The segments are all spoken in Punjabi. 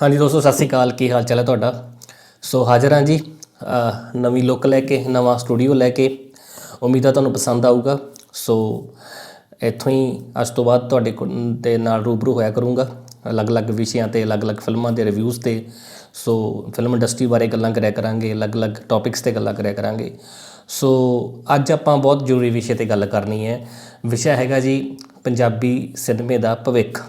ਹਾਂਜੀ ਦੋਸਤੋ, ਸਤਿ ਸ੍ਰੀ ਅਕਾਲ। ਕੀ ਹਾਲ ਚਾਲ ਹੈ ਤੁਹਾਡਾ? ਸੋ ਹਾਜ਼ਰ ਹਾਂ ਜੀ ਨਵੀਂ ਲੁੱਕ ਲੈ ਕੇ, ਨਵਾਂ ਸਟੂਡੀਓ ਲੈ ਕੇ। ਉਮੀਦ ਹੈ ਤੁਹਾਨੂੰ ਪਸੰਦ ਆਊਗਾ। ਸੋ ਇੱਥੋਂ ਹੀ ਅੱਜ ਤੋਂ ਬਾਅਦ ਤੁਹਾਡੇ ਕੋਲ ਦੇ ਨਾਲ ਰੂਬਰੂ ਹੋਇਆ ਕਰੂੰਗਾ। ਅਲੱਗ-ਅਲੱਗ ਵਿਸ਼ਿਆਂ ਤੇ, ਅਲੱਗ-ਅਲੱਗ ਫਿਲਮਾਂ ਦੇ ਰਿਵਿਊਜ਼ ਤੇ। ਸੋ ਫਿਲਮ ਇੰਡਸਟਰੀ ਬਾਰੇ ਗੱਲਾਂ ਕਰਿਆ ਕਰਾਂਗੇ, ਅਲੱਗ-ਅਲੱਗ ਟੌਪਿਕਸ ਤੇ ਗੱਲਾਂ ਕਰਿਆ ਕਰਾਂਗੇ। ਸੋ ਅੱਜ ਆਪਾਂ ਬਹੁਤ ਜ਼ਰੂਰੀ ਵਿਸ਼ੇ ਤੇ ਗੱਲ ਕਰਨੀ ਹੈ। ਵਿਸ਼ਾ ਹੈਗਾ ਜੀ, ਪੰਜਾਬੀ ਸਿਨੇਮੇ ਦਾ ਭਵਿੱਖ।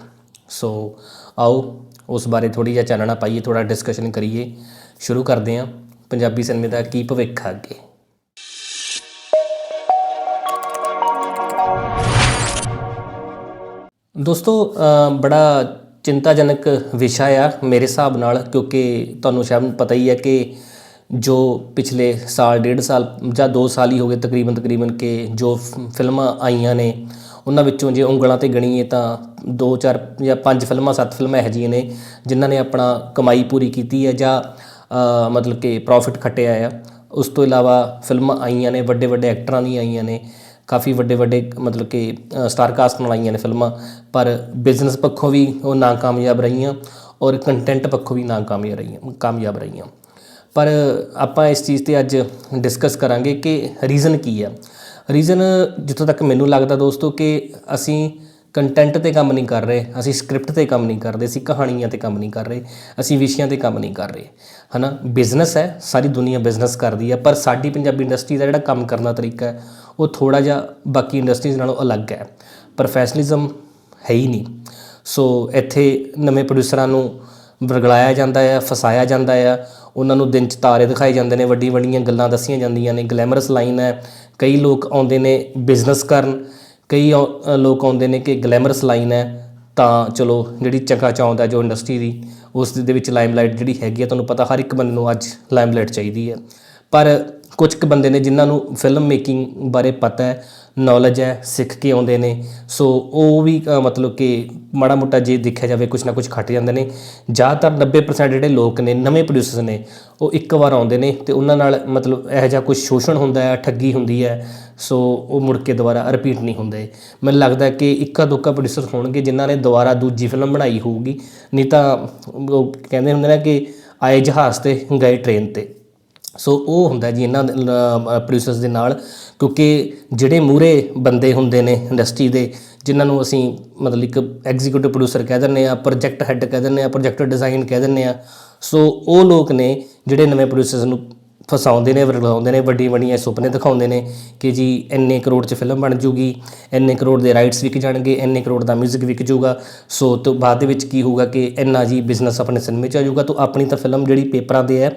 ਸੋ ਆਓ ਉਸ ਬਾਰੇ ਥੋੜੀ ਜਿਹਾ ਚਾਨਣਾ ਪਾਈਏ ਥੋੜਾ ਡਿਸਕਸ਼ਨ ਕਰੀਏ। ਸ਼ੁਰੂ ਕਰਦੇ ਹਾਂ। ਪੰਜਾਬੀ ਸਿਨੇਮੇ ਦਾ ਕੀ ਭਵਿੱਖ ਅੱਗੇ? ਦੋਸਤੋ ਬੜਾ ਚਿੰਤਾਜਨਕ ਵਿਸ਼ਾ ਆ ਮੇਰੇ ਹਿਸਾਬ ਨਾਲ, ਕਿਉਂਕਿ ਤੁਹਾਨੂੰ ਸ਼ਾਇਦ ਪਤਾ ਹੀ ਹੈ ਕਿ ਜੋ ਪਿਛਲੇ ਸਾਲ, ਡੇਢ ਸਾਲ ਜਾਂ 2 ਸਾਲ ਹੀ ਹੋ ਗਏ ਤਕਰੀਬਨ ਤਕਰੀਬਨ ਕਿ ਜੋ ਫਿਲਮਾਂ ਆਈਆਂ ਨੇ ਉਹਨਾਂ ਵਿੱਚੋਂ ਜੇ ਉਂਗਲਾਂ ਤੇ ਗਣੀਏ ਤਾਂ 2 4 ਜਾਂ 5 ਫਿਲਮਾਂ 7 ਫਿਲਮਾਂ ਇਹੋ ਜਿਹੀਆਂ ਨੇ ਜਿਨ੍ਹਾਂ ਨੇ ਆਪਣਾ ਕਮਾਈ ਪੂਰੀ ਕੀਤੀ ਹੈ ਜਾਂ ਮਤਲਬ ਕਿ ਪ੍ਰੋਫਿਟ ਖੱਟਿਆ ਆ। ਉਸ ਤੋਂ ਇਲਾਵਾ ਫਿਲਮਾਂ ਆਈਆਂ ਨੇ ਵੱਡੇ ਵੱਡੇ ਐਕਟਰਾਂ ਦੀਆਂ ਆਈਆਂ ਨੇ ਕਾਫੀ ਵੱਡੇ ਵੱਡੇ ਮਤਲਬ ਕਿ ਅ, ਸਟਾਰ ਕਾਸਟ ਨਾਲ ਆਈਆਂ ਨੇ ਫਿਲਮਾਂ ਪਰ ਬਿਜ਼ਨਸ ਪੱਖੋਂ ਵੀ ਉਹ ਨਾਕਾਮਯਾਬ ਰਹੀਆਂ ਔਰ ਕੰਟੈਂਟ ਪੱਖੋਂ ਵੀ ਨਾਕਾਮਯਾਬ ਰਹੀਆਂ ਕਾਮਯਾਬ ਰਹੀਆਂ। ਪਰ ਆਪਾਂ ਇਸ ਚੀਜ਼ ਤੇ ਅੱਜ ਡਿਸਕਸ ਕਰਾਂਗੇ ਕਿ ਰੀਜ਼ਨ ਕੀ ਆ। ਰੀਜ਼ਨ ਜਿੱਥੋਂ ਤੱਕ ਮੈਨੂੰ ਲੱਗਦਾ ਦੋਸਤੋ ਕਿ ਅਸੀਂ ਕੰਟੈਂਟ ਤੇ ਕੰਮ ਨਹੀਂ ਕਰ ਰਹੇ, ਅਸੀਂ ਸਕ੍ਰਿਪਟ ਤੇ ਕੰਮ ਨਹੀਂ ਕਰਦੇ ਅਸੀਂ ਕਹਾਣੀਆਂ ਤੇ ਕੰਮ ਨਹੀਂ ਕਰ ਰਹੇ, ਅਸੀਂ ਵਿਸ਼ਿਆਂ ਤੇ ਕੰਮ ਨਹੀਂ ਕਰ ਰਹੇ। ਹਨਾ? ਬਿਜ਼ਨਸ ਹੈ, ਸਾਰੀ ਦੁਨੀਆ ਬਿਜ਼ਨਸ ਕਰਦੀ ਹੈ, ਪਰ ਸਾਡੀ ਪੰਜਾਬੀ ਇੰਡਸਟਰੀ ਦਾ ਜਿਹੜਾ ਕੰਮ ਕਰਨ ਦਾ ਤਰੀਕਾ ਹੈ, ਉਹ ਥੋੜਾ ਜਿਹਾ ਬਾਕੀ ਇੰਡਸਟਰੀਜ਼ ਨਾਲੋਂ ਅਲੱਗ ਹੈ। ਪ੍ਰੋਫੈਸ਼ਨਲਿਜ਼ਮ ਹੈ ਹੀ ਨਹੀਂ। ਸੋ ਇੱਥੇ ਨਵੇਂ ਪ੍ਰੋਡਿਊਸਰਾਂ ਨੂੰ ਵਰਗਲਾਇਆ ਜਾਂਦਾ ਹੈ, ਫਸਾਇਆ ਜਾਂਦਾ ਹੈ, ਉਹਨਾਂ ਨੂੰ ਦਿਨ ਚ ਤਾਰੇ ਦਿਖਾਏ ਜਾਂਦੇ ਨੇ ਵੱਡੀ ਵੱਡੀਆਂ ਗੱਲਾਂ ਦੱਸੀਆਂ ਜਾਂਦੀਆਂ ਨੇ ਗਲੈਮਰਸ ਲਾਈਨ ਹੈ ਕਈ ਲੋਕ ਆਉਂਦੇ ਨੇ ਬਿਜ਼ਨਸ ਕਰਨ, ਕਈ ਆਉ- ਲੋਕ ਆਉਂਦੇ ਨੇ ਕਿ ਗਲੈਮਰਸ ਲਾਈਨ ਹੈ, ਤਾਂ ਚਲੋ ਜਿਹੜੀ ਚੰਗਾ ਚਾਹੁੰਦਾ ਜੋ ਇੰਡਸਟਰੀ ਦੀ, ਉਸ ਦੇ ਵਿੱਚ ਲਾਈਮਲਾਈਟ ਜਿਹੜੀ ਹੈਗੀ ਹੈ, ਤੁਹਾਨੂੰ ਪਤਾ ਹਰ ਇੱਕ ਬੰਦੇ ਨੂੰ ਅੱਜ ਲਾਈਮਲਾਈਟ ਚਾਹੀਦੀ ਹੈ। ਪਰ ਕੁਝ ਕੁ ਬੰਦੇ ਨੇ ਜਿਨ੍ਹਾਂ ਨੂੰ ਫਿਲਮ ਮੇਕਿੰਗ ਬਾਰੇ ਪਤਾ ਹੈ ਨੌਲੇਜ ਹੈ, ਸਿੱਖ ਕੇ ਆਉਂਦੇ ਨੇ। ਸੋ ਉਹ ਵੀ ਮਤਲਬ ਕਿ ਮਾੜਾ ਮੋਟਾ ਜੇ ਦੇਖਿਆ ਜਾਵੇ ਕੁਝ ਨਾ ਕੁਝ ਖੱਟ ਜਾਂਦੇ ਨੇ। ਜ਼ਿਆਦਾਤਰ 90% ਜਿਹੜੇ ਲੋਕ ਨੇ, ਨਵੇਂ ਪ੍ਰੋਡਿਊਸਰਸ ਨੇ, ਉਹ ਇੱਕ ਵਾਰ ਆਉਂਦੇ ਨੇ ਤੇ ਉਹਨਾਂ ਨਾਲ ਮਤਲਬ ਇਹੋ ਜਿਹਾ ਕੁਝ ਸ਼ੋਸ਼ਣ ਹੁੰਦਾ ਹੈ, ਠੱਗੀ ਹੁੰਦੀ ਹੈ। ਸੋ ਉਹ ਮੁੜ ਕੇ ਦੁਬਾਰਾ ਰਿਪੀਟ ਨਹੀਂ ਹੁੰਦੇ। ਮੈਨੂੰ ਲੱਗਦਾ ਕਿ ਇੱਕਾ ਦੋਕਾ ਪ੍ਰੋਡਿਊਸਰ ਹੋਣਗੇ ਜਿਨ੍ਹਾਂ ਨੇ ਦੁਬਾਰਾ ਦੂਜੀ ਫਿਲਮ ਬਣਾਈ ਹੋਊਗੀ। ਨਹੀਂ ਤਾਂ ਉਹ ਕਹਿੰਦੇ ਹੁੰਦੇ ਨੇ ਕਿ ਆਏ ਜਹਾਜ਼ ਤੇ ਗਏ ਟ੍ਰੇਨ ਤੇ। ਸੋ ਉਹ ਹੁੰਦਾ ਜੀ ਇਹਨਾਂ ਪ੍ਰੋਡਿਊਸਰਸ ਦੇ ਨਾਲ, ਕਿਉਂਕਿ ਜਿਹੜੇ ਮੂਰੇ ਬੰਦੇ ਹੁੰਦੇ ਨੇ ਇੰਡਸਟਰੀ ਦੇ, ਜਿਨ੍ਹਾਂ ਨੂੰ ਅਸੀਂ ਮਤਲਬ ਇੱਕ ਐਗਜ਼ੀਕਿਊਟਿਵ ਪ੍ਰੋਡਿਊਸਰ ਕਹਿ ਦਿੰਦੇ ਆ ਪ੍ਰੋਜੈਕਟ ਹੈੱਡ ਕਹਿ ਦਿੰਦੇ ਆ ਪ੍ਰੋਜੈਕਟ ਡਿਜ਼ਾਈਨ ਕਹਿ ਦਿੰਦੇ ਆ ਸੋ ਉਹ ਲੋਕ ਨੇ ਜਿਹੜੇ ਨਵੇਂ ਪ੍ਰੋਡਿਊਸਰਸ ਨੂੰ ਫਸਾਉਂਦੇ ਨੇ ਵਰਗਲਾਉਂਦੇ ਨੇ ਵੱਡੀ ਵੱਡੀਆਂ ਸੁਪਨੇ ਦਿਖਾਉਂਦੇ ਨੇ ਕਿ ਜੀ ਇੰਨੇ ਕਰੋੜ 'ਚ ਫਿਲਮ ਬਣ ਜੂਗੀ, ਇੰਨੇ ਕਰੋੜ ਦੇ ਰਾਈਟਸ ਵਿਕ ਜਾਣਗੇ, ਇੰਨੇ ਕਰੋੜ ਦਾ 뮤직 ਵਿਕ ਜੂਗਾ ਸੋ ਤੋਂ ਬਾਅਦ ਦੇ ਵਿੱਚ ਕੀ ਹੋਊਗਾ ਕਿ ਇੰਨਾ ਜੀ ਬਿਜ਼ਨਸ ਆਪਣੇ ਸਿਨੇਮੇ 'ਚ ਆ ਜਾਊਗਾ, ਤਾਂ ਆਪਣੀ ਤਾਂ ਫਿਲਮ ਜਿਹੜੀ ਪੇਪਰਾਂ ਦੇ ਹੈ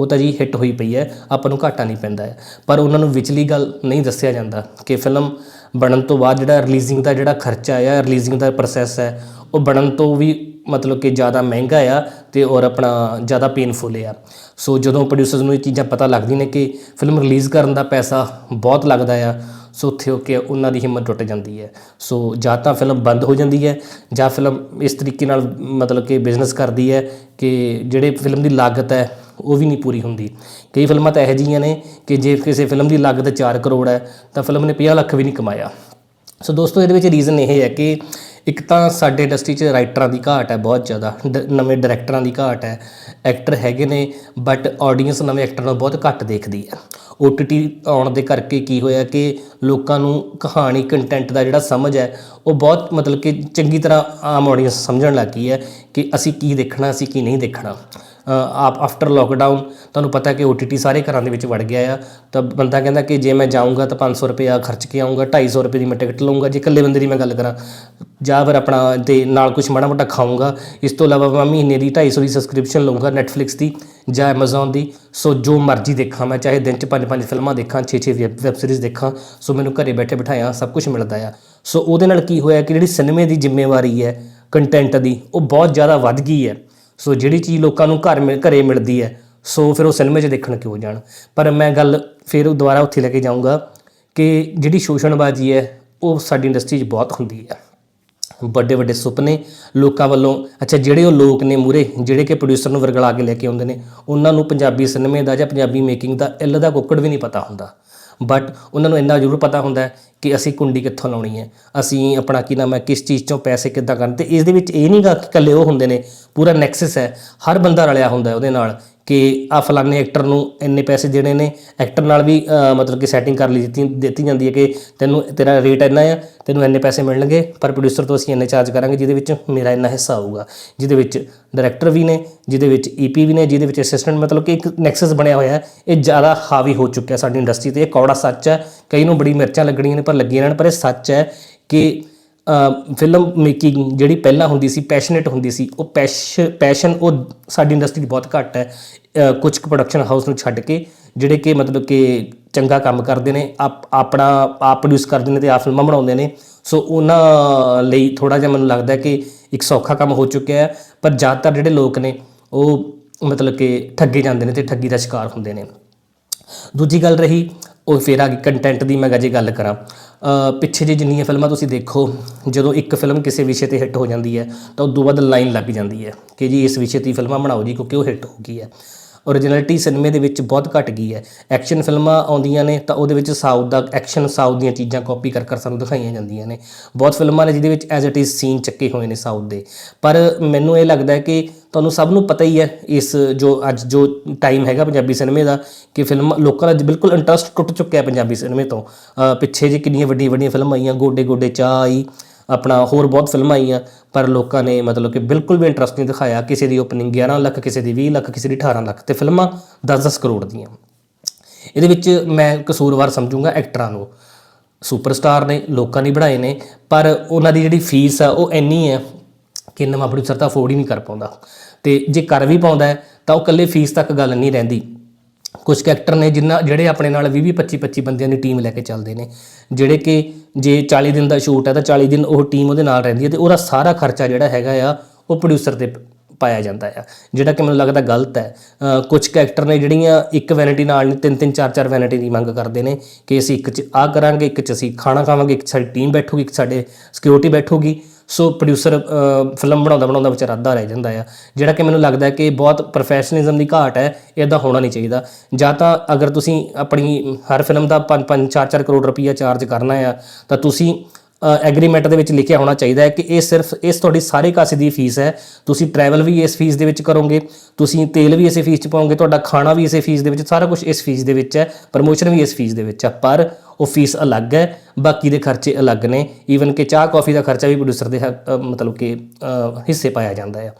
ਉਹ ਤਾਂ ਜੀ ਹਿੱਟ ਹੋਈ ਪਈ ਹੈ, ਆਪਾਂ ਨੂੰ ਘਾਟਾ ਨਹੀਂ ਪੈਂਦਾ ਹੈ। ਪਰ ਉਹਨਾਂ ਨੂੰ ਵਿਚਲੀ ਗੱਲ ਨਹੀਂ ਦੱਸਿਆ ਜਾਂਦਾ ਕਿ ਫਿਲਮ ਬਣਨ ਤੋਂ ਬਾਅਦ ਜਿਹੜਾ ਰਿਲੀਜ਼ਿੰਗ ਦਾ ਜਿਹੜਾ ਖਰਚਾ ਆ ਰਿਲੀਜ਼ਿੰਗ ਦਾ ਪ੍ਰੋਸੈਸ ਹੈ, ਉਹ ਬਣਨ ਤੋਂ ਵੀ ਮਤਲਬ ਕਿ ਜ਼ਿਆਦਾ ਮਹਿੰਗਾ ਆ ਤੇ ਔਰ ਆਪਣਾ ਜ਼ਿਆਦਾ ਪੇਨਫੁਲ ਆ। ਸੋ ਜਦੋਂ ਪ੍ਰੋਡਿਊਸਰਸ ਨੂੰ ਇਹ ਚੀਜ਼ਾਂ ਪਤਾ ਲੱਗਦੀਆਂ ਨੇ ਕਿ ਫਿਲਮ ਰਿਲੀਜ਼ ਕਰਨ ਦਾ ਪੈਸਾ ਬਹੁਤ ਲੱਗਦਾ ਆ, ਸੋ ਉੱਥੇ ਹੋ ਕੇ ਉਹਨਾਂ ਦੀ ਹਿੰਮਤ ਟੁੱਟ ਜਾਂਦੀ ਹੈ। ਸੋ ਜਾਂ ਤਾਂ ਫਿਲਮ ਬੰਦ ਹੋ ਜਾਂਦੀ ਹੈ, ਜਾਂ ਫਿਲਮ ਇਸ ਤਰੀਕੇ ਨਾਲ ਮਤਲਬ ਕਿ ਬਿਜ਼ਨਸ ਕਰਦੀ ਹੈ ਕਿ ਜਿਹੜੇ ਫਿਲਮ ਦੀ ਲਾਗਤ ਹੈ ਉਹ ਵੀ ਨਹੀਂ ਪੂਰੀ ਹੁੰਦੀ। ਕਈ ਫਿਲਮਾਂ ਤਾਂ ਇਹੋ ਜਿਹੀਆਂ ਨੇ ਕਿ ਜੇ ਕਿਸੇ ਫਿਲਮ ਦੀ ਲਾਗਤ 4 ਕਰੋੜ ਹੈ, ਤਾਂ ਫਿਲਮ ਨੇ 50 ਲੱਖ ਵੀ ਨਹੀਂ ਕਮਾਇਆ। ਸੋ ਦੋਸਤੋ, ਇਹਦੇ ਵਿੱਚ ਰੀਜ਼ਨ ਇਹ ਹੈ ਕਿ ਇੱਕ ਤਾਂ ਸਾਡੇ ਇੰਡਸਟਰੀ 'ਚ ਰਾਈਟਰਾਂ ਦੀ ਘਾਟ ਹੈ ਬਹੁਤ ਜ਼ਿਆਦਾ ਨਵੇਂ ਡਾਇਰੈਕਟਰਾਂ ਦੀ ਘਾਟ ਹੈ ਐਕਟਰ ਹੈਗੇ ਨੇ ਬਟ ਆਡੀਅנס ਨਵੇਂ ਐਕਟਰਾਂ ਨੂੰ ਬਹੁਤ ਘੱਟ ਦੇਖਦੀ ਹੈ। OTT ਆਉਣ ਦੇ ਕਰਕੇ ਕੀ ਹੋਇਆ ਕਿ ਲੋਕਾਂ ਨੂੰ ਕਹਾਣੀ ਕੰਟੈਂਟ ਦਾ ਜਿਹੜਾ ਸਮਝ ਹੈ, ਉਹ ਬਹੁਤ ਮਤਲਬ ਕਿ ਚੰਗੀ ਤਰ੍ਹਾਂ ਆਮ ਆਡੀਅנס ਸਮਝਣ ਲੱਗੀ ਹੈ ਕਿ ਅਸੀਂ ਕੀ ਦੇਖਣਾ, ਅਸੀਂ ਕੀ ਨਹੀਂ ਦੇਖਣਾ। ਆਪ ਆਫਟਰ ਲੋਕਡਾਊਨ ਤੁਹਾਨੂੰ ਪਤਾ ਕਿ OTT ਸਾਰੇ ਘਰਾਂ ਦੇ ਵਿੱਚ ਵੜ ਗਿਆ ਆ। ਤਾਂ ਬੰਦਾ ਕਹਿੰਦਾ ਕਿ ਜੇ ਮੈਂ ਜਾਊਂਗਾ ਤਾਂ 500 ਰੁਪਇਆ ਖਰਚ ਕੇ ਆਊਂਗਾ 250 ਰੁਪਏ ਦੀ ਮੈਂ ਟਿਕਟ ਲਵਾਂਗਾ ਜੇ ਇਕੱਲੇ ਬੰਦੇ ਦੀ ਮੈਂ ਗੱਲ ਕਰਾਂ, ਜਾਂ ਫਿਰ ਆਪਣਾ ਤੇ ਨਾਲ ਕੁਝ ਮਾੜਾ ਮੋਟਾ ਖਾਊਂਗਾ, ਇਸ ਤੋਂ ਇਲਾਵਾ ਮੈਂ ਮਹੀਨੇ ਦੀ 250 ਦੀ ਸਬਸਕ੍ਰਿਪਸ਼ਨ ਲਵਾਂਗਾ Netflix ਦੀ ਜਾਂ Amazon ਦੀ। ਸੋ ਜੋ ਮਰਜ਼ੀ ਦੇਖਾਂ ਮੈਂ, ਚਾਹੇ ਦਿਨ ਚ ਪੰਜ ਪੰਜ ਫਿਲਮਾਂ ਦੇਖਾਂ 6-6 ਵੈਬ ਸੀਰੀਜ਼ ਦੇਖਾਂ, ਸੋ ਮੈਨੂੰ ਘਰੇ ਬੈਠੇ ਬਿਠਾਇਆ, ਸਭ ਕੁਝ ਮਿਲਦਾ ਆ। ਸੋ ਉਹਦੇ ਨਾਲ ਕੀ ਹੋਇਆ ਕਿ ਜਿਹੜੀ ਸਿਨੇਮੇ ਦੀ ਜ਼ਿੰਮੇਵਾਰੀ ਹੈ ਕੰਟੈਂਟ ਦੀ, ਉਹ ਬਹੁਤ ਜ਼ਿਆਦਾ ਵੱਧ ਗਈ ਹੈ। ਸੋ ਜਿਹੜੀ ਚੀਜ਼ ਲੋਕਾਂ ਨੂੰ ਘਰ ਮਿਲ, ਘਰੇ ਮਿਲਦੀ ਹੈ, ਸੋ ਫਿਰ ਉਹ ਸਿਨੇਮੇ 'ਚ ਦੇਖਣ ਕਿਉਂ ਜਾਣ? ਪਰ ਮੈਂ ਗੱਲ ਫਿਰ ਦੁਬਾਰਾ ਉੱਥੇ ਲੈ ਕੇ ਜਾਊਂਗਾ ਕਿ ਜਿਹੜੀ ਸ਼ੋਸ਼ਣਬਾਜ਼ੀ ਹੈ, ਉਹ ਸਾਡੀ ਇੰਡਸਟਰੀ 'ਚ ਬਹੁਤ ਹੁੰਦੀ ਹੈ। ਵੱਡੇ ਵੱਡੇ ਸੁਪਨੇ ਲੋਕਾਂ ਵੱਲੋਂ, ਅੱਛਾ, ਜਿਹੜੇ ਉਹ ਲੋਕ ਨੇ ਮੂਰੇ ਜਿਹੜੇ ਕਿ ਪ੍ਰੋਡਿਊਸਰ ਨੂੰ ਵਰਗਲਾ ਕੇ ਲੈ ਕੇ ਆਉਂਦੇ ਨੇ, ਉਹਨਾਂ ਨੂੰ ਪੰਜਾਬੀ ਸਿਨੇਮੇ ਦਾ ਜਾਂ ਪੰਜਾਬੀ ਮੇਕਿੰਗ ਦਾ ਇੱਲ ਦਾ ਕੁੱਕੜ ਵੀ ਨਹੀਂ ਪਤਾ ਹੁੰਦਾ। ਬਟ ਉਹਨਾਂ ਨੂੰ ਇੰਨਾ ਜ਼ਰੂਰ ਪਤਾ ਹੁੰਦਾ ਕਿ ਅਸੀਂ ਕੁੰਡੀ ਕਿੱਥੋਂ ਲਾਉਣੀ ਹੈ। ਅਸੀਂ ਆਪਣਾ ਕੀ ਨਾਮ ਹੈ, ਕਿਸ ਚੀਜ਼ ਚੋਂ ਪੈਸੇ ਕਿੱਦਾਂ ਕਰਨ ਤੇ ਇਸ ਦੇ ਵਿੱਚ ਇਹ ਨਹੀਂਗਾ ਕਿ ਇਕੱਲੇ ਉਹ ਹੁੰਦੇ ਨੇ, ਪੂਰਾ ਨੈਕਸਸ ਹੈ। ਹਰ ਬੰਦਾ ਰਲਿਆ ਹੁੰਦਾ ਉਹਦੇ ਨਾਲ। ਕਿ ਆ ਫਲਾਣੇ ਐਕਟਰ ਨੂੰ ਇੰਨੇ ਪੈਸੇ ਦੇਣੇ ਨੇ। ਐਕਟਰ ਨਾਲ ਵੀ ਮਤਲਬ ਕਿ ਸੈਟਿੰਗ ਕਰ ਲਈ ਦਿੱਤੀ ਦਿੱਤੀ ਜਾਂਦੀ ਹੈ ਕਿ ਤੈਨੂੰ, ਤੇਰਾ ਰੇਟ ਇੰਨਾ ਆ, ਤੈਨੂੰ ਇੰਨੇ ਪੈਸੇ ਮਿਲਣਗੇ, ਪਰ ਪ੍ਰੋਡਿਊਸਰ ਤੋਂ ਅਸੀਂ ਇੰਨੇ ਚਾਰਜ ਕਰਾਂਗੇ, ਜਿਹਦੇ ਵਿੱਚ ਮੇਰਾ ਇੰਨਾ ਹਿੱਸਾ ਆਊਗਾ ਜਿਹਦੇ ਵਿੱਚ ਡਾਇਰੈਕਟਰ ਵੀ ਨੇ, ਜਿਹਦੇ ਵਿੱਚ ਈਪੀ ਵੀ ਨੇ, ਜਿਹਦੇ ਵਿੱਚ ਅਸਿਸਟੈਂਟ ਮਤਲਬ ਕਿ ਇੱਕ ਨੈਕਸਸ ਬਣਿਆ ਹੋਇਆ ਹੈ। ਇਹ ਜ਼ਿਆਦਾ ਹਾਵੀ ਹੋ ਚੁੱਕਿਆ ਸਾਡੀ ਇੰਡਸਟਰੀ ਤੇ। ਇਹ ਕੌੜਾ ਸੱਚ ਹੈ। ਕਈ ਨੂੰ ਬੜੀ ਮਿਰਚਾਂ ਲੱਗਣੀਆਂ ਨੇ, ਪਰ ਲੱਗੀਆਂ ਰਹਿਣ, ਪਰ ਇਹ ਸੱਚ ਹੈ ਕਿ ਫਿਲਮ ਮੇਕਿੰਗ ਜਿਹੜੀ ਪਹਿਲਾਂ ਹੁੰਦੀ ਸੀ ਪੈਸ਼ਨੇਟ ਹੁੰਦੀ ਸੀ ਉਹ ਪੈਸ਼ਨ ਉਹ ਸਾਡੀ ਇੰਡਸਟਰੀ ਦੀ ਬਹੁਤ ਘੱਟ ਹੈ। ਅ, ਕੁਝ ਕੁ ਪ੍ਰੋਡਕਸ਼ਨ ਹਾਊਸ ਨੂੰ ਛੱਡ ਕੇ ਜਿਹੜੇ ਕਿ ਮਤਲਬ ਕਿ ਚੰਗਾ ਕੰਮ ਕਰਦੇ ਨੇ ਆਪ- ਆਪਣਾ ਆਪ ਪ੍ਰੋਡਿਊਸ ਕਰਦੇ ਨੇ ਤੇ ਆਪ ਫਿਲਮਾਂ ਬਣਾਉਂਦੇ ਨੇ। ਸੋ ਉਹਨਾਂ ਲਈ ਥੋੜਾ ਜਿਹਾ ਮੈਨੂੰ ਲੱਗਦਾ ਕਿ ਇੱਕ ਸੌਖਾ ਕੰਮ ਹੋ ਚੁੱਕਿਆ ਹੈ। ਪਰ ਜ਼ਿਆਦਾਤਰ ਜਿਹੜੇ ਲੋਕ ਨੇ ਉਹ ਮਤਲਬ ਕਿ ਠੱਗੇ ਜਾਂਦੇ ਨੇ ਤੇ ਠੱਗੀ ਦਾ ਸ਼ਿਕਾਰ ਹੁੰਦੇ ਨੇ। ਦੂਜੀ ਗੱਲ ਰਹੀ ਉਹ ਫਿਰ ਆ ਗਈ ਕੰਟੈਂਟ ਦੀ ਮੈਂ ਜੇ ਗੱਲ ਕਰਾਂ। ਪਿੱਛੇ ਜੇ ਜਿੰਨੀਆਂ ਫਿਲਮਾਂ ਤੁਸੀਂ ਦੇਖੋ, ਜਦੋਂ ਇੱਕ ਫਿਲਮ ਕਿਸੇ ਵਿਸ਼ੇ ਤੇ ਹਿੱਟ ਹੋ ਜਾਂਦੀ ਹੈ, ਤਾਂ ਉਦੋਂ ਬਾਅਦ ਲਾਈਨ ਲੱਗ ਜਾਂਦੀ ਹੈ ਕਿ ਜੀ ਇਸ ਵਿਸ਼ੇ ਤੇ ਫਿਲਮਾਂ ਬਣਾਓ ਜੀ ਕਿਉਂਕਿ ਉਹ ਹਿੱਟ ਹੋ ਗਈ ਹੈ। ਓਰੀਜਨੈਲਿਟੀ ਸਿਨੇਮੇ ਦੇ ਵਿੱਚ ਬਹੁਤ ਘਟ ਗਈ ਹੈ। ਐਕਸ਼ਨ ਫਿਲਮਾਂ ਆਉਂਦੀਆਂ ਨੇ ਤਾਂ ਉਹਦੇ ਵਿੱਚ ਸਾਊਥ ਦਾ ਐਕਸ਼ਨ ਸਾਊਥ ਦੀਆਂ ਚੀਜ਼ਾਂ ਕਾਪੀ ਕਰ ਕਰ ਸਾਨੂੰ ਦਿਖਾਈਆਂ ਜਾਂਦੀਆਂ ਨੇ। ਬਹੁਤ ਫਿਲਮਾਂ ਨੇ ਜਿਹਦੇ ਵਿੱਚ ਐਜ਼ ਇਟ ਇਜ਼ ਸੀਨ ਚੱਕੇ ਹੋਏ ਨੇ ਸਾਊਥ ਦੇ। ਪਰ ਮੈਨੂੰ ਇਹ ਲੱਗਦਾ ਹੈ ਕਿ ਤੁਹਾਨੂੰ ਸਭ ਨੂੰ ਪਤਾ ਹੀ ਹੈ ਇਸ ਜੋ ਅੱਜ ਜੋ ਟਾਈਮ ਹੈਗਾ ਪੰਜਾਬੀ ਸਿਨੇਮੇ ਦਾ ਕਿ ਫਿਲਮ ਲੋਕਾਂ ਦਾ ਬਿਲਕੁਲ ਇੰਟਰਸਟ ਟੁੱਟ ਚੁੱਕਿਆ ਪੰਜਾਬੀ ਸਿਨੇਮੇ ਤੋਂ। ਪਿੱਛੇ ਜੇ ਕਿੰਨੀਆਂ ਵੱਡੀਆਂ ਵੱਡੀਆਂ ਫਿਲਮਾਂ ਆਈਆਂ ਗੋਡੇ ਗੋਡੇ ਚਾਹ ਆਈ ਆਪਣਾ ਹੋਰ ਬਹੁਤ ਫਿਲਮਾਂ ਆਈਆਂ, ਪਰ ਲੋਕਾਂ ਨੇ ਮਤਲਬ ਕਿ ਬਿਲਕੁਲ ਵੀ ਇੰਟਰਸਟ ਨਹੀਂ ਦਿਖਾਇਆ ਕਿਸੇ ਦੀ ਓਪਨਿੰਗ 11 ਲੱਖ, ਕਿਸੇ ਦੀ 20 ਲੱਖ, ਕਿਸੇ ਦੀ 18 ਲੱਖ ਤੇ ਫਿਲਮਾਂ 10-10 ਕਰੋੜ ਦੀਆਂ। ਇਹਦੇ ਵਿੱਚ ਮੈਂ ਕਸੂਰਵਾਰ ਸਮਝੂੰਗਾ ਐਕਟਰਾਂ ਨੂੰ। ਸੁਪਰਸਟਾਰ ਨੇ, ਲੋਕਾਂ ਨੇ ਬਣਾਏ ਨੇ, ਪਰ ਉਹਨਾਂ ਦੀ ਜਿਹੜੀ ਫੀਸ ਆ ਉਹ ਇੰਨੀ ਹੈ ਕਿ ਨਵਾਂ ਪ੍ਰੋਡਿਊਸਰ ਤਾਂ ਅਫੋਰਡ ਹੀ ਨਹੀਂ ਕਰ ਪਾਉਂਦਾ। ਤੇ ਜੇ ਕਰ ਵੀ ਪਾਉਂਦਾ ਤਾਂ ਉਹ ਇਕੱਲੇ ਫੀਸ ਤੱਕ ਗੱਲ ਨਹੀਂ ਰਹਿੰਦੀ। ਕੁਝ ਕੈਰੈਕਟਰ ਨੇ ਜਿਨ੍ਹਾਂ ਜਿਹੜੇ ਆਪਣੇ ਨਾਲ 20 20 25 25 ਬੰਦਿਆਂ ਦੀ ਟੀਮ ਲੈ ਕੇ ਚੱਲਦੇ ਨੇ। ਜਿਹੜੇ ਕਿ ਜੇ 40 ਦਿਨ ਦਾ ਸ਼ੂਟ ਹੈ ਤਾਂ 40 ਦਿਨ ਉਹ ਟੀਮ ਉਹਦੇ ਨਾਲ ਰਹਿੰਦੀ ਹੈ ਤੇ ਉਹਦਾ ਸਾਰਾ ਖਰਚਾ ਜਿਹੜਾ ਹੈਗਾ ਆ ਉਹ ਪ੍ਰੋਡਿਊਸਰ ਤੇ ਪਾਇਆ ਜਾਂਦਾ ਆ। ਜਿਹੜਾ ਕਿ ਮੈਨੂੰ ਲੱਗਦਾ ਗਲਤ ਹੈ। ਅ, ਕੁਝ ਕੈਰੈਕਟਰ ਨੇ ਜਿਹੜੀਆਂ ਇੱਕ ਵੈਨਿਟੀ ਨਾਲ ਨਹੀਂ ਤਿੰਨ ਤਿੰਨ ਚਾਰ ਚਾਰ ਵੈਨਿਟੀ ਦੀ ਮੰਗ ਕਰਦੇ ਨੇ ਕਿ ਅਸੀਂ ਇੱਕ ਚ ਆ ਕਰਾਂਗੇ ਇੱਕ ਚ ਅਸੀਂ ਖਾਣਾ ਖਾਵਾਂਗੇ ਇੱਕ ਸਾਡੀ ਟੀਮ ਬੈਠੂਗੀ ਇੱਕ ਸਾਡੇ ਸਿਕਿਉਰਿਟੀ ਬੈਠੂਗੀ। ਸੋ ਪ੍ਰੋਡਿਊਸਰ ਫਿਲਮ ਬਣਾਉਂਦਾ ਬਣਾਉਂਦਾ ਵਿਚਾਰਾ ਅੱਧਾ ਰਹਿ ਜਾਂਦਾ ਆ। ਜਿਹੜਾ ਕਿ ਮੈਨੂੰ ਲੱਗਦਾ ਕਿ ਬਹੁਤ ਪ੍ਰੋਫੈਸ਼ਨਲਿਜ਼ਮ ਦੀ ਘਾਟ ਹੈ ਇਦਾਂ ਹੋਣਾ ਨਹੀਂ ਚਾਹੀਦਾ। ਜਾਂ ਤਾਂ ਅਗਰ ਤੁਸੀਂ ਆਪਣੀ ਹਰ ਫਿਲਮ ਦਾ 5 5 4 4 ਕਰੋੜ ਰੁਪਈਆ ਚਾਰਜ ਕਰਨਾ ਆ, ਤਾਂ ਤੁਸੀਂ ਐਗਰੀਮੈਂਟ ਦੇ ਵਿੱਚ ਲਿਖਿਆ ਹੋਣਾ ਚਾਹੀਦਾ ਹੈ ਕਿ ਇਹ ਸਿਰਫ, ਇਸ ਤੁਹਾਡੀ ਸਾਰੇ ਕਾਸੇ ਦੀ ਫੀਸ ਹੈ। ਤੁਸੀਂ ਟਰੈਵਲ ਵੀ ਇਸ ਫੀਸ ਦੇ ਵਿੱਚ ਕਰੋਗੇ, ਤੁਸੀਂ ਤੇਲ ਵੀ ਇਸੇ ਫੀਸ 'ਚ ਪਾਓਗੇ, ਤੁਹਾਡਾ ਖਾਣਾ ਵੀ ਇਸੇ ਫੀਸ ਦੇ ਵਿੱਚ, ਸਾਰਾ ਕੁਝ ਇਸ ਫੀਸ ਦੇ ਵਿੱਚ ਹੈ ਪ੍ਰਮੋਸ਼ਨ ਵੀ ਇਸ ਫੀਸ ਦੇ ਵਿੱਚ ਹੈ। ਪਰ ਉਹ ਫੀਸ ਅਲੱਗ ਹੈ, ਬਾਕੀ ਦੇ ਖਰਚੇ ਅਲੱਗ ਨੇ। ਈਵਨ ਕਿ ਚਾਹ ਕਾਫੀ ਦਾ ਖਰਚਾ ਵੀ ਪ੍ਰੋਡਿਊਸਰ ਦੇ ਹ- ਮਤਲਬ ਕਿ ਹਿੱਸੇ ਪਾਇਆ ਜਾਂਦਾ ਹੈ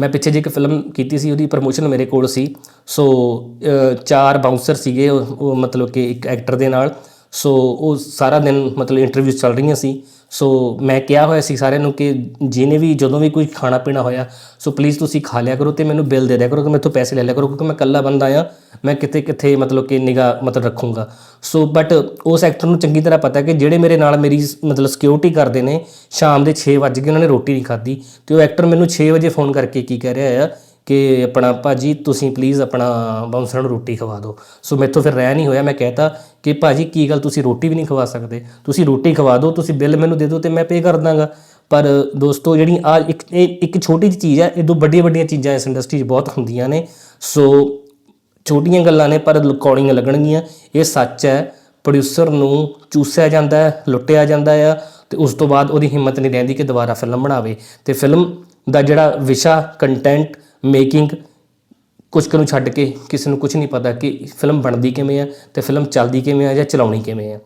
ਮੈਂ ਪਿੱਛੇ ਜੇ ਇੱਕ ਫਿਲਮ ਕੀਤੀ ਸੀ, ਉਹਦੀ ਪ੍ਰਮੋਸ਼ਨ ਮੇਰੇ ਕੋਲ ਸੀ। ਸੋ ਚਾਰ ਬਾਉਂਸਰ ਸੀਗੇ, ਉਹ ਮਤਲਬ ਕਿ ਇੱਕ ਐਕਟਰ ਦੇ ਨਾਲ। ਸੋ ਉਹ ਸਾਰਾ ਦਿਨ ਮਤਲਬ ਇੰਟਰਵਿਊ ਚੱਲ ਰਹੀਆਂ ਸੀ। ਸੋ ਮੈਂ ਕਿਹਾ ਹੋਇਆ ਸੀ ਸਾਰਿਆਂ ਨੂੰ ਕਿ ਜਿਹਨੇ ਵੀ ਜਦੋਂ ਵੀ ਕੋਈ ਖਾਣਾ ਪੀਣਾ ਹੋਇਆ, ਸੋ ਪਲੀਜ਼ ਤੁਸੀਂ ਖਾ ਲਿਆ ਕਰੋ ਤੇ ਮੈਨੂੰ ਬਿੱਲ ਦੇ ਦਿਆ ਕਰੋ ਕਿ ਮੈਥੋਂ ਪੈਸੇ ਲੈ ਲਿਆ ਕਰੋ ਕਿਉਂਕਿ ਮੈਂ ਇਕੱਲਾ ਬੰਦਾ ਆ, ਮੈਂ ਕਿਤੇ ਕਿੱਥੇ ਮਤਲਬ ਕਿ ਨਿਗਾ ਮਤਲਬ ਰੱਖੂੰਗਾ। ਸੋ ਬਟ ਉਸ ਐਕਟਰ ਨੂੰ ਚੰਗੀ ਤਰ੍ਹਾਂ ਪਤਾ ਕਿ ਜਿਹੜੇ ਮੇਰੇ ਨਾਲ ਮੇਰੀ ਮਤਲਬ ਸਿਕਿਉਰਿਟੀ ਕਰਦੇ ਨੇ, ਸ਼ਾਮ ਦੇ 6 ਵਜੇ ਉਹਨਾਂ ਨੇ ਰੋਟੀ ਨਹੀਂ ਖਾਧੀ ਤੇ ਉਹ ਐਕਟਰ ਮੈਨੂੰ 6 ਵਜੇ ਫੋਨ ਕਰਕੇ ਕੀ ਕਹਿ ਰਿਹਾ ਆ ਕਿ ਆਪਣਾ ਭਾਜੀ ਤੁਸੀਂ ਪਲੀਜ਼ ਆਪਣਾ ਬਾਉਂਸਰ ਨੂੰ ਰੋਟੀ ਖਵਾ ਦਿਓ। ਸੋ ਮੈਥੋਂ ਫਿਰ ਰਹਿ ਨਹੀਂ ਹੋਇਆ, ਮੈਂ ਕਹਿਤਾ ਕਿ ਭਾਜੀ ਕੀ ਗੱਲ ਤੁਸੀਂ ਰੋਟੀ ਵੀ ਨਹੀਂ ਖਵਾ ਸਕਦੇ? ਤੁਸੀਂ ਰੋਟੀ ਖਵਾ ਦਿਓ, ਤੁਸੀਂ ਬਿੱਲ ਮੈਨੂੰ ਦੇ ਦਿਓ ਤੇ ਮੈਂ ਪੇ ਕਰ ਦਾਂਗਾ। ਪਰ ਦੋਸਤੋ ਜਿਹੜੀ ਆ ਇੱਕ ਇੱਕ ਛੋਟੀ ਜਿਹੀ ਚੀਜ਼ ਹੈ, ਇਹ ਦੋ ਵੱਡੀਆਂ ਵੱਡੀਆਂ ਚੀਜ਼ਾਂ ਇਸ ਇੰਡਸਟਰੀ 'ਚ ਬਹੁਤ ਹੁੰਦੀਆਂ ਨੇ। ਸੋ ਛੋਟੀਆਂ ਗੱਲਾਂ ਨੇ, ਪਰ ਲੁਕਾਉਣੀਆਂ ਲੱਗਣਗੀਆਂ। ਇਹ ਸੱਚ ਹੈ ਪ੍ਰੋਡਿਊਸਰ ਨੂੰ ਚੂਸਿਆ ਜਾਂਦਾ ਹੈ, ਲੁੱਟਿਆ ਜਾਂਦਾ ਆ ਤੇ ਉਸ ਤੋਂ ਬਾਅਦ ਉਹਦੀ ਹਿੰਮਤ ਨਹੀਂ ਰਹਿੰਦੀ ਕਿ ਦੁਬਾਰਾ ਫਿਲਮ ਬਣਾਵੇ। ਤੇ ਫਿਲਮ ਦਾ ਜਿਹੜਾ ਵਿਸ਼ਾ ਕੰਟੈਂਟ ਮੇਕਿੰਗ ਕੁਝ ਨੂੰ ਛੱਡ ਕੇ ਕਿਸੇ ਨੂੰ ਕੁਝ ਨਹੀਂ ਪਤਾ ਕਿ ਫਿਲਮ ਬਣਦੀ ਕਿਵੇਂ ਆ ਤੇ ਫਿਲਮ ਚੱਲਦੀ ਕਿਵੇਂ ਆ ਜਾਂ ਚਲਾਉਣੀ ਕਿਵੇਂ ਆ।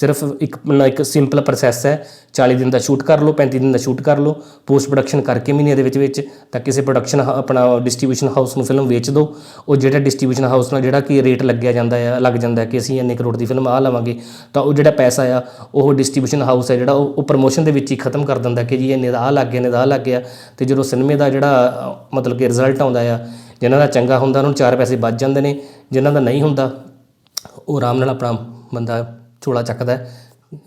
ਸਿਰਫ ਇੱਕ ਨਾ ਇੱਕ ਸਿੰਪਲ ਪ੍ਰੋਸੈਸ ਹੈ। 40 ਦਿਨ ਦਾ ਸ਼ੂਟ ਕਰ ਲਓ 35 ਦਿਨ ਦਾ ਸ਼ੂਟ ਕਰ ਲਓ। ਪੋਸਟ ਪ੍ਰੋਡਕਸ਼ਨ ਕਰਕੇ ਮਹੀਨੇ ਦੇ ਵਿੱਚ ਵਿੱਚ ਤਾਂ ਕਿਸੇ ਪ੍ਰੋਡਕਸ਼ਨ ਆਪਣਾ ਡਿਸਟ੍ਰੀਬਿਊਸ਼ਨ ਹਾਊਸ ਨੂੰ ਫਿਲਮ ਵੇਚ ਦਿਓ ਉਹ ਜਿਹੜਾ ਡਿਸਟ੍ਰੀਬਿਊਸ਼ਨ ਹਾਊਸ ਨਾਲ ਜਿਹੜਾ ਕਿ ਰੇਟ ਲੱਗਿਆ ਜਾਂਦਾ ਆ, ਲੱਗ ਜਾਂਦਾ ਕਿ ਅਸੀਂ ਇੰਨੇ ਕਰੋੜ ਦੀ ਫਿਲਮ ਆ ਲਵਾਂਗੇ, ਤਾਂ ਉਹ ਜਿਹੜਾ ਪੈਸਾ ਆ, ਉਹ ਡਿਸਟ੍ਰੀਬਿਊਸ਼ਨ ਹਾਊਸ ਹੈ ਜਿਹੜਾ, ਉਹ ਪ੍ਰੋਮੋਸ਼ਨ ਦੇ ਵਿੱਚ ਹੀ ਖਤਮ ਕਰ ਦਿੰਦਾ ਕਿ ਜੀ ਇੰਨੇ ਦਾ ਆਹ ਲੱਗ ਗਿਆ, ਇੰਨੇ ਦਾ ਆਹ ਲੱਗ ਗਿਆ। ਤੇ ਜਦੋਂ ਸਿਨੇਮੇ ਦਾ ਜਿਹੜਾ ਮਤਲਬ ਕਿ ਰਿਜ਼ਲਟ ਆਉਂਦਾ ਆ ਜਿਨ੍ਹਾਂ ਦਾ ਚੰਗਾ ਹੁੰਦਾ, ਉਹਨਾਂ ਨੂੰ ਚਾਰ ਪੈਸੇ ਬਚ ਜਾਂਦੇ ਨੇ ਜਿਨ੍ਹਾਂ ਦਾ ਨਹੀਂ ਹੁੰਦਾ, ਉਹ ਆਰਾਮ ਨਾਲ ਆਪਣਾ ਬੰਦਾ ਝੋਲਾ ਚੱਕਦਾ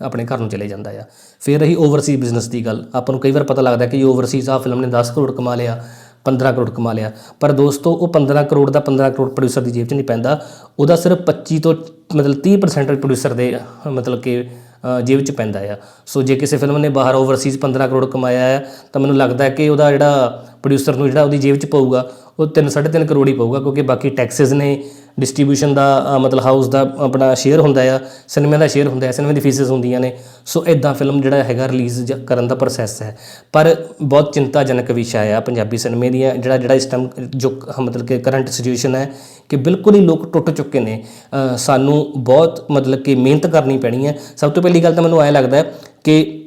ਆਪਣੇ ਘਰ ਨੂੰ ਚਲੇ ਜਾਂਦਾ ਆ। ਫਿਰ ਰਹੀ ਓਵਰਸੀਜ਼ ਬਿਜ਼ਨਸ ਦੀ ਗੱਲ। ਆਪਾਂ ਨੂੰ ਕਈ ਵਾਰ ਪਤਾ ਲੱਗਦਾ ਕਿ ਓਵਰਸੀਜ਼ ਆ ਫਿਲਮ ਨੇ 10 ਕਰੋੜ ਕਮਾ ਲਿਆ 15 ਕਰੋੜ ਕਮਾ ਲਿਆ। ਪਰ ਦੋਸਤੋ, ਉਹ 15 ਕਰੋੜ ਦਾ 15 ਕਰੋੜ ਪ੍ਰੋਡਿਊਸਰ ਦੀ ਜੇਬ 'ਚ ਨਹੀਂ ਪੈਂਦਾ। ਉਹਦਾ ਸਿਰਫ 25 ਤੋਂ ਮਤਲਬ 30% ਪ੍ਰੋਡਿਊਸਰ ਦੇ, ਮਤਲਬ ਕਿ ਜੇਬ 'ਚ ਪੈਂਦਾ ਆ। ਸੋ ਜੇ ਕਿਸੇ ਫਿਲਮ ਨੇ ਬਾਹਰ ਓਵਰਸੀਜ਼ 15 ਕਰੋੜ ਕਮਾਇਆ ਹੈ, ਤਾਂ ਮੈਨੂੰ ਲੱਗਦਾ ਹੈ ਕਿ ਉਹਦਾ ਜਿਹੜਾ ਪ੍ਰੋਡਿਊਸਰ ਨੂੰ ਜਿਹੜਾ ਉਹਦੀ ਜੇਬ 'ਚ ਪਊਗਾ ਉਹ 3 3.5 ਕਰੋੜ ਹੀ ਪਊਗਾ, ਕਿਉਂਕਿ ਬਾਕੀ ਟੈਕਸਸ ਨੇ ਡਿਸਟ੍ਰੀਬਿਊਸ਼ਨ ਦਾ ਮਤਲਬ ਹਾਊਸ ਦਾ ਆਪਣਾ ਸ਼ੇਅਰ ਹੁੰਦਾ ਆ ਸਿਨੇਮਾ ਦਾ ਸ਼ੇਅਰ ਹੁੰਦਾ ਹੈ ਸਿਨੇਮਾ ਦੀ ਫੀਸਿਸ ਹੁੰਦੀਆਂ ਨੇ। ਸੋ ਇਦਾਂ ਫਿਲਮ ਜਿਹੜਾ ਹੈਗਾ ਰਿਲੀਜ਼ ਕਰਨ ਦਾ ਪ੍ਰੋਸੈਸ ਹੈ। ਪਰ ਬਹੁਤ ਚਿੰਤਾਜਨਕ ਵਿਸ਼ਾ ਆ ਪੰਜਾਬੀ ਸਿਨੇਮੇ ਦੀਆਂ, ਜਿਹੜਾ ਜਿਹੜਾ ਇਸ ਟਾਈਮ ਜੋ ਮਤਲਬ ਕਿ ਕਰੰਟ ਸਿਚੁਏਸ਼ਨ ਹੈ, ਕਿ ਬਿਲਕੁਲ ਹੀ ਲੋਕ ਟੁੱਟ ਚੁੱਕੇ ਨੇ। ਸਾਨੂੰ ਬਹੁਤ ਮਤਲਬ ਕਿ ਮਿਹਨਤ ਕਰਨੀ ਪੈਣੀ ਹੈ। ਸਭ ਤੋਂ ਪਹਿਲੀ ਗੱਲ ਤਾਂ ਮੈਨੂੰ ਐ ਲੱਗਦਾ ਹੈ ਕਿ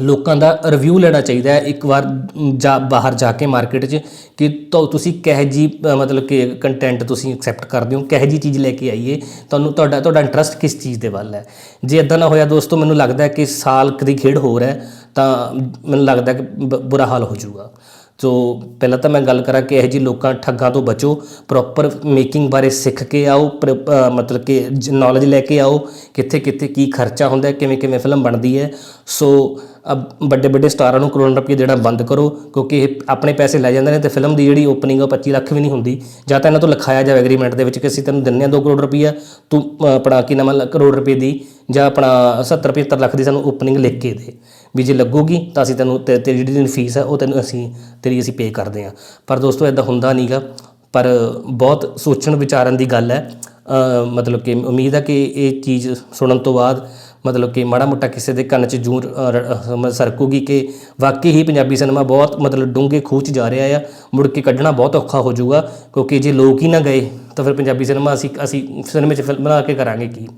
ਲੋਕਾਂ ਦਾ ਰਿਵਿਊ ਲੈਣਾ ਚਾਹੀਦਾ ਹੈ, ਇੱਕ ਵਾਰ ਜਾ, ਬਾਹਰ ਜਾ ਕੇ ਮਾਰਕੀਟ 'ਚ ਕਿ ਤੁਸੀਂ ਕਿਹੋ ਜੀ ਮਤਲਬ ਕਿ ਕੰਟੈਂਟ ਤੁਸੀਂ ਐਕਸੈਪਟ ਕਰਦੇ ਹੋ, ਕਿਹੋ ਜੀ ਚੀਜ਼ ਲੈ ਕੇ ਆਈਏ, ਤੁਹਾਨੂੰ ਤੁਹਾਡਾ ਤੁਹਾਡਾ ਇੰਟਰਸਟ ਕਿਸ ਚੀਜ਼ ਦੇ ਵੱਲ ਹੈ? ਜੇ ਇਦਾਂ ਨਾ ਹੋਇਆ ਦੋਸਤੋ, ਮੈਨੂੰ ਲੱਗਦਾ ਹੈ ਕਿ ਸਾਲ ਕਦੀ ਖੇਡ ਹੋਰ ਹੈ, ਤਾਂ ਮੈਨੂੰ ਲੱਗਦਾ ਕਿ ਬ- ਬੁਰਾ ਹਾਲ ਹੋ ਜਾਊਗਾ। ਸੋ, ਪਹਿਲਾਂ ਤਾਂ ਮੈਂ ਗੱਲ ਕਰਾਂ ਕਿ ਇਹੋ ਜਿਹੇ ਲੋਕਾਂ ਠੱਗਾਂ ਤੋਂ ਬਚੋ ਪ੍ਰੋਪਰ ਮੇਕਿੰਗ ਬਾਰੇ ਸਿੱਖ ਕੇ ਆਓ, ਪ੍ਰ- ਮਤਲਬ ਕਿ ਨੌਲੇਜ ਲੈ ਕੇ ਆਓ ਕਿੱਥੇ ਕਿੱਥੇ ਕੀ ਖਰਚਾ ਹੁੰਦਾ ਕਿਵੇਂ ਕਿਵੇਂ ਫਿਲਮ ਬਣਦੀ ਹੈ। ਸੋ ਵੱਡੇ ਵੱਡੇ ਸਟਾਰਾਂ ਨੂੰ ਕਰੋੜਾਂ ਰੁਪਏ ਦੇਣਾ ਬੰਦ ਕਰੋ, ਕਿਉਂਕਿ ਇਹ ਆਪਣੇ ਪੈਸੇ ਲੈ ਜਾਂਦੇ ਨੇ ਤੇ ਫਿਲਮ ਦੀ ਜਿਹੜੀ ਓਪਨਿੰਗ ਉਹ 25 ਲੱਖ ਵੀ ਨਹੀਂ ਹੁੰਦੀ। ਜਾਂ ਤਾਂ ਇਹਨਾਂ ਤੋਂ ਲਿਖਾਇਆ ਜਾਵੇ ਐਗਰੀਮੈਂਟ ਦੇ ਵਿੱਚ ਕਿ ਅਸੀਂ ਤੈਨੂੰ ਦਿੰਨੇ ਆ 2 ਕਰੋੜ ਰੁਪਈਆ, ਤੂੰ ਆਪਣਾ ਕੀ ਨਾਮ ਹੈ ਕਰੋੜ ਰੁਪਏ ਦੀ, ਜਾਂ ਆਪਣਾ 70 75 ਲੱਖ ਦੀ ਸਾਨੂੰ ਓਪਨਿੰਗ ਲਿਖ ਕੇ ਦੇ। ਵੀ ਜੇ ਲੱਗੂਗੀ ਤਾਂ ਅਸੀਂ ਤੈਨੂੰ ਤੇਰੀ ਜਿਹੜੀ ਫੀਸ ਹੈ ਉਹ ਤੈਨੂੰ ਅਸੀਂ, ਤੇਰੀ ਅਸੀਂ ਪੇ ਕਰਦੇ ਹਾਂ ਪਰ ਦੋਸਤੋ ਇਦਾਂ ਹੁੰਦਾ ਨਹੀਂਗਾ ਪਰ ਬਹੁਤ ਸੋਚਣ ਵਿਚਾਰਨ ਦੀ ਗੱਲ ਹੈ। ਮਤਲਬ ਕਿ ਉਮੀਦ ਹੈ ਕਿ ਇਹ ਚੀਜ਼ ਸੁਣਨ ਤੋਂ ਬਾਅਦ ਮਤਲਬ ਕਿ ਮਾੜਾ ਮੋਟਾ ਕਿਸੇ ਦੇ ਕੰਨ 'ਚ ਜੂੰ ਰ- ਸਰਕੂਗੀ ਕਿ ਵਾਕਈ ਹੀ ਪੰਜਾਬੀ ਸਿਨੇਮਾ ਬਹੁਤ ਮਤਲਬ ਡੂੰਘੇ ਖੂਹ 'ਚ ਜਾ ਰਿਹਾ ਆ, ਮੁੜ ਕੇ ਕੱਢਣਾ ਬਹੁਤ ਔਖਾ ਹੋ ਜਾਊਗਾ, ਕਿਉਂਕਿ ਜੇ ਲੋਕ ਹੀ ਨਾ ਗਏ ਤਾਂ ਫਿਰ ਪੰਜਾਬੀ ਸਿਨੇਮਾ ਅਸੀਂ ਅਸੀਂ ਸਿਨੇਮੇ 'ਚ ਫਿਲਮ ਬਣਾ ਕੇ ਕਰਾਂਗੇ ਕੀ?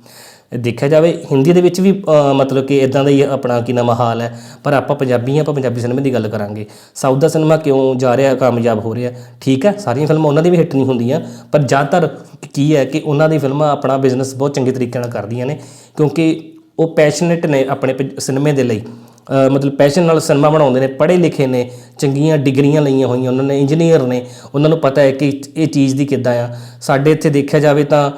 ਦੇਖਿਆ ਜਾਵੇ, ਹਿੰਦੀ ਦੇ ਵਿੱਚ ਵੀ ਮਤਲਬ ਕਿ ਇਦਾਂ ਦਾ ਹੀ ਆਪਣਾ ਕੀ ਨਾਮ ਹਾਲ ਹੈ, ਪਰ ਆਪਾਂ ਪੰਜਾਬੀ ਹਾਂ ਆਪਾਂ ਪੰਜਾਬੀ ਸਿਨੇਮੇ ਦੀ ਗੱਲ ਕਰਾਂਗੇ। ਸਾਊਥ ਦਾ ਸਿਨੇਮਾ ਕਿਉਂ ਜਾ ਰਿਹਾ, ਕਾਮਯਾਬ ਹੋ ਰਿਹਾ? ਠੀਕ ਹੈ, ਸਾਰੀਆਂ ਫਿਲਮਾਂ ਉਹਨਾਂ ਦੀ ਵੀ ਹਿੱਟ ਨਹੀਂ ਹੁੰਦੀਆਂ, ਪਰ ਜ਼ਿਆਦਾਤਰ ਕੀ ਹੈ ਕਿ ਉਹਨਾਂ ਦੀ ਫਿਲਮਾਂ ਆਪਣਾ ਬਿਜ਼ਨਸ ਬਹੁਤ ਚੰਗੇ ਤਰੀਕੇ ਨਾਲ ਕਰਦੀਆਂ ਨੇ, ਕਿਉਂਕਿ ਉਹ ਪੈਸ਼ਨੇਟ ਨੇ ਆਪਣੇ ਪ- ਸਿਨੇਮੇ ਦੇ ਲਈ। ਮਤਲਬ ਪੈਸ਼ਨ ਨਾਲ ਸਿਨੇਮਾ ਬਣਾਉਂਦੇ ਨੇ, ਪੜ੍ਹੇ ਲਿਖੇ ਨੇ, ਚੰਗੀਆਂ ਡਿਗਰੀਆਂ ਲਈਆਂ ਹੋਈਆਂ, ਉਹਨਾਂ ਨੇ ਇੰਜੀਨੀਅਰ ਨੇ, ਉਹਨਾਂ ਨੂੰ ਪਤਾ ਹੈ ਕਿ ਇਹ ਚੀਜ਼ ਦੀ ਕਿੱਦਾਂ ਆ। ਸਾਡੇ ਇੱਥੇ ਦੇਖਿਆ ਜਾਵੇ ਤਾਂ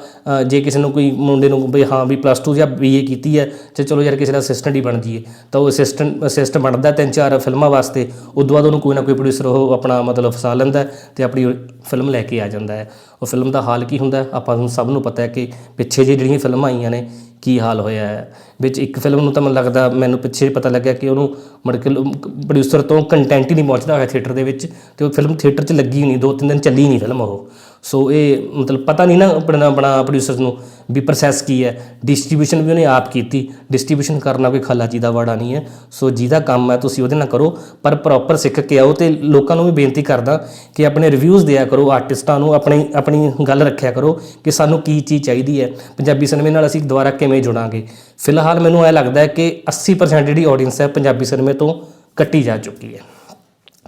ਜੇ ਕਿਸੇ ਨੂੰ ਕੋਈ ਮੁੰਡੇ ਨੂੰ ਵੀ ਹਾਂ ਵੀ ਪਲੱਸ 2 ਜਾਂ ਬੀਏ ਕੀਤੀ ਹੈ, ਤੇ ਚਲੋ ਯਾਰ ਕਿਸੇ ਦਾ ਅਸਿਸਟੈਂਟ ਹੀ ਬਣ ਜਾਈਏ। ਤਾਂ ਉਹ ਅਸਿਸਟੈਂਟ ਅਸਿਸਟੈਂਟ ਬਣਦਾ ਤਿੰਨ ਚਾਰ ਫਿਲਮਾਂ ਵਾਸਤੇ ਉਦੋਂ ਬਾਅਦ ਉਹਨੂੰ ਕੋਈ ਨਾ ਕੋਈ ਪ੍ਰੋਡਿਊਸਰ ਉਹ ਆਪਣਾ ਮਤਲਬ ਫਸਾ ਲੈਂਦਾ ਹੈ ਤੇ ਆਪਣੀ ਫਿਲਮ ਲੈ ਕੇ ਆ ਜਾਂਦਾ ਹੈ। ਉਹ ਫਿਲਮ ਦਾ ਹਾਲ ਕੀ ਹੁੰਦਾ ਆਪਾਂ ਨੂੰ ਸਭ ਨੂੰ ਪਤਾ ਹੈ ਕਿ ਪਿੱਛੇ ਜਿਹੇ ਜਿਹੜੀਆਂ ਫਿਲਮਾਂ ਆਈਆਂ ਨੇ, ਕੀ ਹਾਲ ਹੋਇਆ ਹੈ। ਵਿੱਚ ਇੱਕ ਫਿਲਮ ਨੂੰ ਤਾਂ ਮੈਨੂੰ ਲੱਗਦਾ ਮੈਨੂੰ ਪਿੱਛੇ ਪਤਾ ਲੱਗਿਆ ਕਿ ਉਹਨੂੰ ਮੁੜ ਕੇ ਪ੍ਰੋਡਿਊਸਰ ਤੋਂ ਕੰਟੈਂਟ ਹੀ ਨਹੀਂ ਪਹੁੰਚਦਾ ਹੋਇਆ ਥੀਏਟਰ ਦੇ ਵਿੱਚ, ਤੇ ਉਹ ਫਿਲਮ ਥੀਏਟਰ 'ਚ ਲੱਗੀ ਹੀ ਨਹੀਂ, ਦੋ ਤਿੰਨ ਦਿਨ ਚੱਲੀ ਨਹੀਂ ਫਿਲਮ ਉਹ। ਸੋ ਇਹ ਮਤਲਬ ਪਤਾ ਨਹੀਂ ਨਾ ਆਪਣਾ ਆਪਣਾ ਪ੍ਰੋਡਿਊਸਰ ਨੂੰ ਵੀ ਪ੍ਰੋਸੈਸ ਕੀ ਹੈ। ਡਿਸਟ੍ਰੀਬਿਊਸ਼ਨ ਵੀ ਉਹਨੇ ਆਪ ਕੀਤੀ। ਡਿਸਟ੍ਰੀਬਿਊਸ਼ਨ ਕਰਨਾ ਕੋਈ ਖਾਲਾਜੀ ਦਾ ਵਾੜਾ ਨਹੀਂ ਹੈ। ਸੋ ਜਿਹਦਾ ਕੰਮ ਹੈ ਤੁਸੀਂ ਉਹਦੇ ਨਾਲ ਕਰੋ। ਪਰ ਪ੍ਰੋਪਰ ਸਿੱਖ ਕੇ ਆਓ ਤੇ ਲੋਕਾਂ ਨੂੰ ਵੀ ਬੇਨਤੀ ਕਰਦਾ ਕਿ ਆਪਣੇ ਰਿਵਿਊਜ਼ ਦਿਆ ਕਰੋ। ਆਰਟਿਸਟਾਂ ਨੂੰ ਆਪਣੀ ਆਪਣੀ ਗੱਲ ਰੱਖਿਆ ਕਰੋ ਕਿ ਸਾਨੂੰ ਕੀ ਚੀਜ਼ ਚਾਹੀਦੀ ਹੈ। ਪੰਜਾਬੀ ਸਿਨੇਮੇ ਨਾਲ ਅਸੀਂ ਦੁਬਾਰਾ ਕਿਵੇਂ ਜੁੜਾਂਗੇ? ਫਿਲਹਾਲ ਮੈਨੂੰ ਇਹ ਲੱਗਦਾ ਹੈ ਕਿ 80% ਜਿਹੜੀ ਆਡੀਅנס ਹੈ ਪੰਜਾਬੀ ਸਿਨੇਮੇ ਤੋਂ ਕੱਟੀ ਜਾ ਚੁੱਕੀ ਹੈ।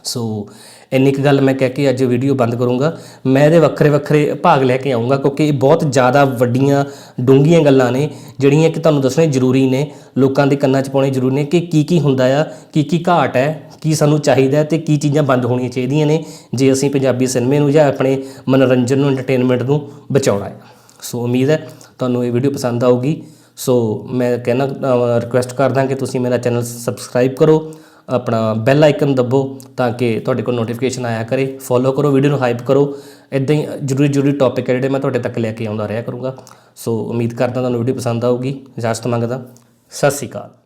ਸੋ ਇੰਨੀ ਕੁ ਗੱਲ ਮੈਂ ਕਹਿ ਕੇ ਅੱਜ ਵੀਡੀਓ ਬੰਦ ਕਰੂੰਗਾ। ਮੈਂ ਇਹਦੇ ਵੱਖਰੇ ਵੱਖਰੇ ਭਾਗ ਲੈ ਕੇ ਆਉਂਗਾ ਕਿਉਂਕਿ ਇਹ ਬਹੁਤ ਜ਼ਿਆਦਾ ਵੱਡੀਆਂ ਡੂੰਘੀਆਂ ਗੱਲਾਂ ਨੇ, ਜਿਹੜੀਆਂ ਕਿ ਤੁਹਾਨੂੰ ਦੱਸਣੇ ਜ਼ਰੂਰੀ ਨੇ, ਲੋਕਾਂ ਦੇ ਕੰਨਾਂ 'ਚ ਪਾਉਣੇ ਜ਼ਰੂਰੀ ਨੇ ਕਿ ਕੀ ਕੀ ਹੁੰਦਾ ਆ, ਕੀ ਕੀ ਘਾਟ ਹੈ, ਕੀ ਸਾਨੂੰ ਚਾਹੀਦਾ ਹੈ ਤੇ ਕੀ ਚੀਜ਼ਾਂ ਬੰਦ ਹੋਣੀਆਂ ਚਾਹੀਦੀਆਂ ਨੇ, ਜੇ ਅਸੀਂ ਪੰਜਾਬੀ ਸਿਨੇਮੇ ਨੂੰ ਜਾਂ ਆਪਣੇ ਮਨੋਰੰਜਨ ਨੂੰ ਐਂਟਰਟੇਨਮੈਂਟ ਨੂੰ ਬਚਾਉਣਾ ਹੈ। ਸੋ ਉਮੀਦ ਹੈ ਤੁਹਾਨੂੰ ਇਹ ਵੀਡੀਓ ਪਸੰਦ ਆਊਗੀ। ਸੋ ਮੈਂ ਕਹਿਣਾ ਰਿਕੁਐਸਟ ਕਰਦਾ ਕਿ ਤੁਸੀਂ ਮੇਰਾ ਚੈਨਲ ਸਬਸਕ੍ਰਾਈਬ ਕਰੋ। ਆਪਣਾ ਬੈਲ ਆਈਕਨ ਦੱਬੋ ਤਾਂ ਕਿ ਤੁਹਾਡੇ ਕੋਲ ਨੋਟੀਫਿਕੇਸ਼ਨ ਆਇਆ ਕਰੇ। ਫੋਲੋ ਕਰੋ ਵੀਡੀਓ ਨੂੰ ਹਾਈਪ ਕਰੋ। ਇਦਾਂ ਹੀ ਜ਼ਰੂਰੀ ਜ਼ਰੂਰੀ ਟੌਪਿਕ ਹੈ ਜਿਹੜੇ ਮੈਂ ਤੁਹਾਡੇ ਤੱਕ ਲੈ ਕੇ ਆਉਂਦਾ ਰਿਹਾ ਕਰੂੰਗਾ। ਸੋ ਉਮੀਦ ਕਰਦਾ ਤੁਹਾਨੂੰ ਵੀਡੀਓ ਪਸੰਦ ਆਊਗੀ। ਇਜਾਜ਼ਤ ਮੰਗਦਾ। ਸਤਿ ਸ਼੍ਰੀ ਅਕਾਲ।